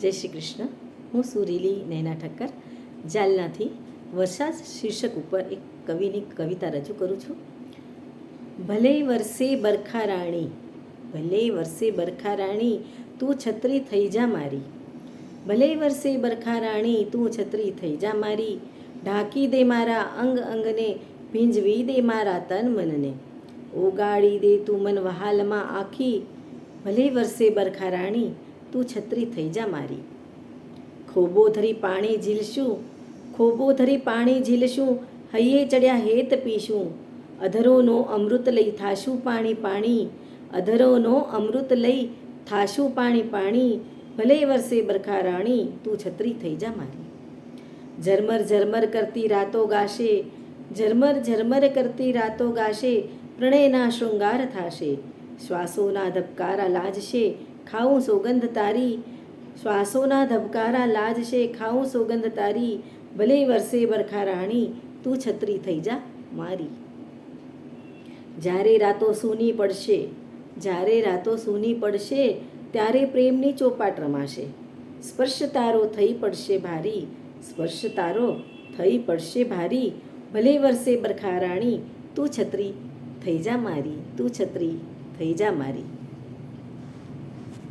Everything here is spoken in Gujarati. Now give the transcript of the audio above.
જય શ્રી કૃષ્ણ. હું સુરીલી નૈના ઠક્કર. જાલનાથી વર્ષા શીર્ષક ઉપર એક કવિની કવિતા રજૂ કરું છું. ભલે વરસે બરખા રાણી, ભલે વરસે બરખા રાણી, તું છત્રી થઈ જા મારી. ભલે વરસે બરખા રાણી, તું છત્રી થઈ જા મારી. ઢાંકી દે મારા અંગ અંગને, ભીંજવી દે મારા તન મનને. ઓગાળી દે તું મન વહાલમાં આખી. ભલે વરસે બરખા રાણી તું છત્રી થઈ જા મારી. ખોબો ધરી પાણી ઝીલશું, ખોબો ધરી પાણી ઝીલશું, હૈયે ચડ્યા હેત પીશું. અધરોનો અમૃત લઈ થાશું પાણી પાણી, અધરોનો અમૃત લઈ થાશું પાણી પાણી, ભલે વરસે બરખા રાણી, તું છત્રી થઈ જા મારી. ઝરમર ઝરમર કરતી રાતો ગાશે, ઝરમર ઝરમર કરતી રાતો ગાશે, પ્રણયના શૃંગાર થાશે, શ્વાસોના ધબકારા લાજશે ખાવું સોગંધ તારી, શ્વાસોના ધબકારા લાજશે ખાવું સોગંધ તારી, ભલે વરસે બરખા રાણી, તું છત્રી થઈ જા મારી. જ્યારે રાતો સૂની પડશે, જ્યારે રાતો સૂની પડશે, ત્યારે પ્રેમની ચોપાટ રમાશે. સ્પર્શ તારો થઈ પડશે ભારી, સ્પર્શ તારો થઈ પડશે ભારી, ભલે વરસે બરખા રાણી, તું છત્રી થઈ જા મારી, તું છત્રી થઈ જા મારી.